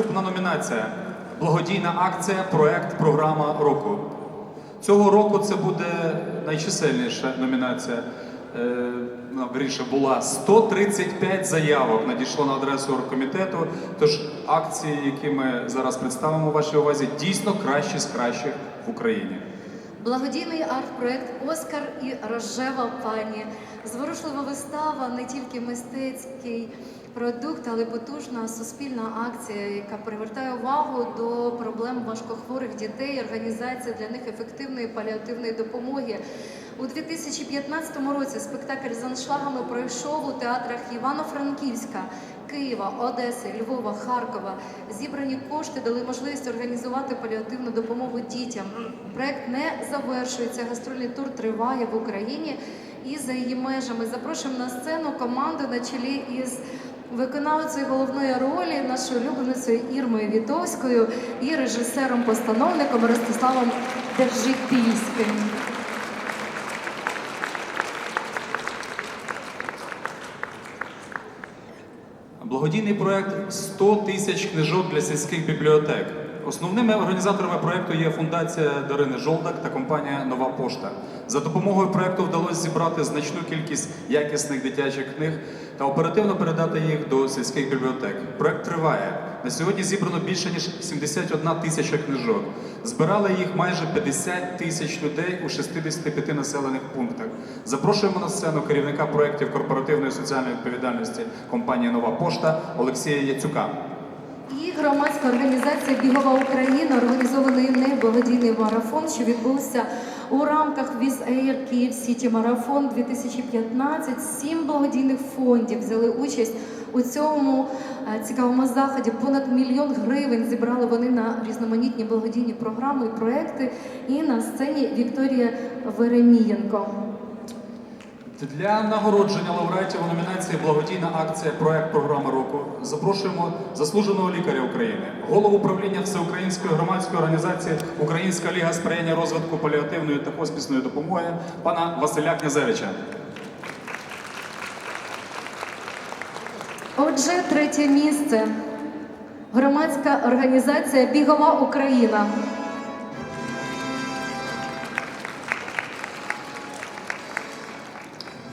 наступна номінація. Благодійна акція, проект, програма року. Цього року це буде найчисельніша номінація. Е, Вірніше була 135 заявок надійшло на адресу оргкомітету. Тож акції, які ми зараз представимо вашій увазі, дійсно кращі з кращих в Україні. Благодійний арт-проект Оскар і Рожева пані. Зворушлива вистава не тільки мистецький продукт, але потужна суспільна акція, яка привертає увагу до проблем важкохворих дітей, організація для них ефективної паліативної допомоги. У 2015 році спектакль з аншлагами пройшов у театрах Івано-Франківська, Києва, Одеси, Львова, Харкова. Зібрані кошти дали можливість організувати паліативну допомогу дітям. Проект не завершується. Гастрольний тур триває в Україні і за її межами. Запрошуємо на сцену команду на чолі із виконавцею головної ролі, нашою улюбленицею Ірмою Вітовською і режисером-постановником Ростиславом Держипільським. Благодійний проект 100 тисяч книжок для сільських бібліотек. Основними організаторами проекту є фундація Дарини Жолдак та компанія Нова Пошта. За допомогою проекту вдалося зібрати значну кількість якісних дитячих книг та оперативно передати їх до сільських бібліотек. Проект триває. На сьогодні зібрано більше ніж 71 тисяча книжок. Збирали їх майже 50 тисяч людей у 65 населених пунктах. Запрошуємо на сцену керівника проєктів корпоративної соціальної відповідальності компанії Нова Пошта Олексія Яцюка. І громадська організація Бігова Україна організований нею благодійний марафон, що відбувся у рамках Air Київ Сіті Марафон 2015. Сім благодійних фондів взяли участь у цьому цікавому заході. Понад мільйон гривень зібрали вони на різноманітні благодійні програми і проекти. І на сцені Вікторія Веремієнко. Для нагородження лауреатів у номінації Благодійна акція Проект програми року запрошуємо заслуженого лікаря України, голову управління Всеукраїнської громадської організації Українська ліга сприяння розвитку паліативної та хоспісної допомоги пана Василя Князевича. Отже, третє місце. Громадська організація Бігова Україна.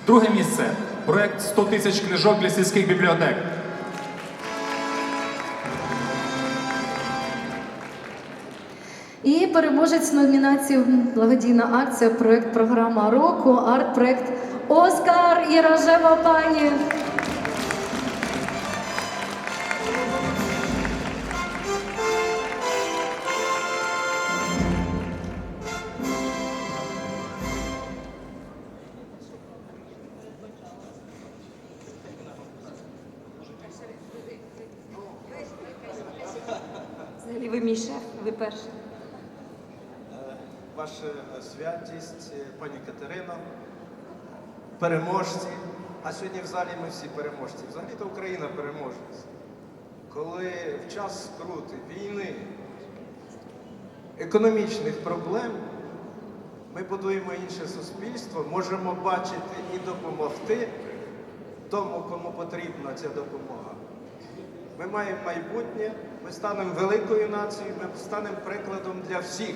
Друге місце проект 100 тисяч книжок для сільських бібліотек. І переможець номінації благодійна акція, проект програма року, арт-проект Оскар і Рожева пані. Мій шеф, ви перший. Ваша святість, е, пані Катерино, переможці. А сьогодні в залі ми всі переможці. Взагалі-то Україна переможець. Коли в час скрути, війни, економічних проблем ми будуємо інше суспільство, можемо бачити і допомогти тому, кому потрібна ця допомога. Ми маємо майбутнє, ми станемо великою нацією, ми станемо прикладом для всіх.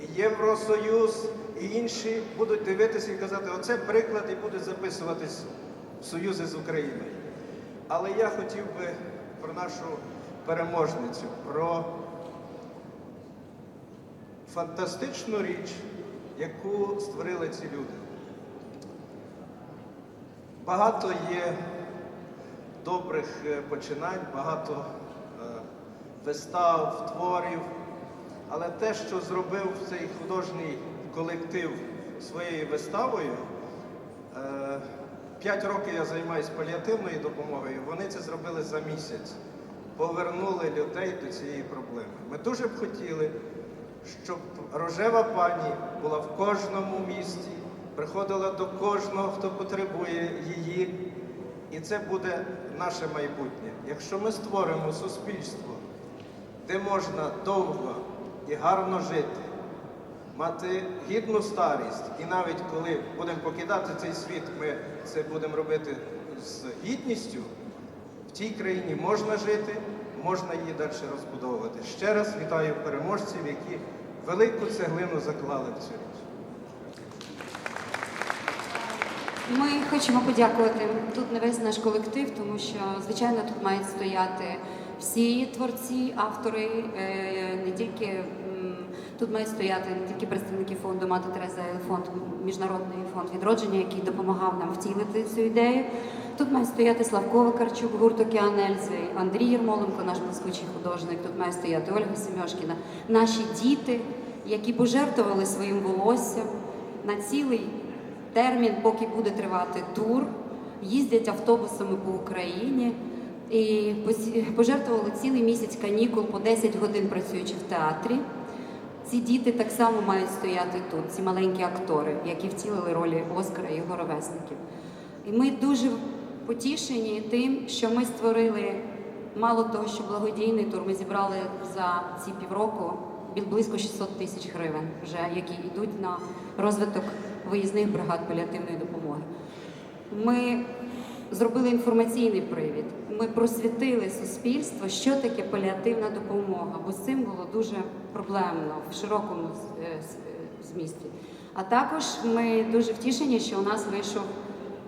І Євросоюз, і інші будуть дивитися і казати, оце приклад і будуть записуватись в союзи з Україною. Але я хотів би про нашу переможницю, про фантастичну річ, яку створили ці люди. Багато є добрих е, починань, багато е, вистав, творів. Але те, що зробив цей художній колектив своєю виставою, е, п'ять років я займаюся паліативною допомогою, вони це зробили за місяць. Повернули людей до цієї проблеми. Ми дуже б хотіли, щоб рожева пані була в кожному місті, приходила до кожного, хто потребує її. І це буде наше майбутнє. Якщо ми створимо суспільство, де можна довго і гарно жити, мати гідну старість, і навіть коли будемо покидати цей світ, ми це будемо робити з гідністю, в тій країні можна жити, можна її далі розбудовувати. Ще раз вітаю переможців, які велику цеглину заклали в цю річ. Ми хочемо подякувати тут не весь наш колектив, тому що звичайно тут мають стояти всі творці, автори, е, не тільки тут мають стояти не тільки представники фонду Мати Тереза, фонд міжнародний фонд відродження, який допомагав нам втілити цю ідею. Тут має стояти Славко Вакарчук, гурт Океан Ельзи, Андрій Єрмоленко, наш блискучий художник. Тут має стояти Ольга Семьошкіна, наші діти, які пожертвували своїм волоссям на цілий термін, поки буде тривати тур, їздять автобусами по Україні і пожертвували цілий місяць канікул по 10 годин працюючи в театрі. Ці діти так само мають стояти тут, ці маленькі актори, які втілили ролі Оскара і його ровесників. І ми дуже потішені тим, що ми створили мало того, що благодійний тур ми зібрали за ці півроку близько 600 тисяч гривень, вже які йдуть на розвиток виїзних бригад паліативної допомоги. Ми зробили інформаційний привід. Ми просвітили суспільство, що таке паліативна допомога, бо з цим було дуже проблемно в широкому е, е, змісті. А також ми дуже втішені, що у нас вийшов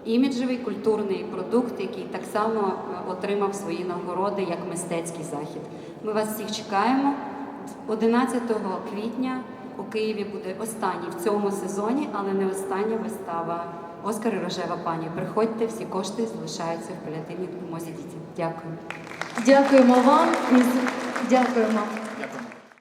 іміджевий культурний продукт, який так само е, отримав свої нагороди як мистецький захід. Ми вас всіх чекаємо. 11 квітня у Києві буде останній в цьому сезоні, але не остання вистава Оскар і Рожева пані. Приходьте, всі кошти залишаються в паліативній допомозі дітям. Дякую. Дякуємо вам дякуємо.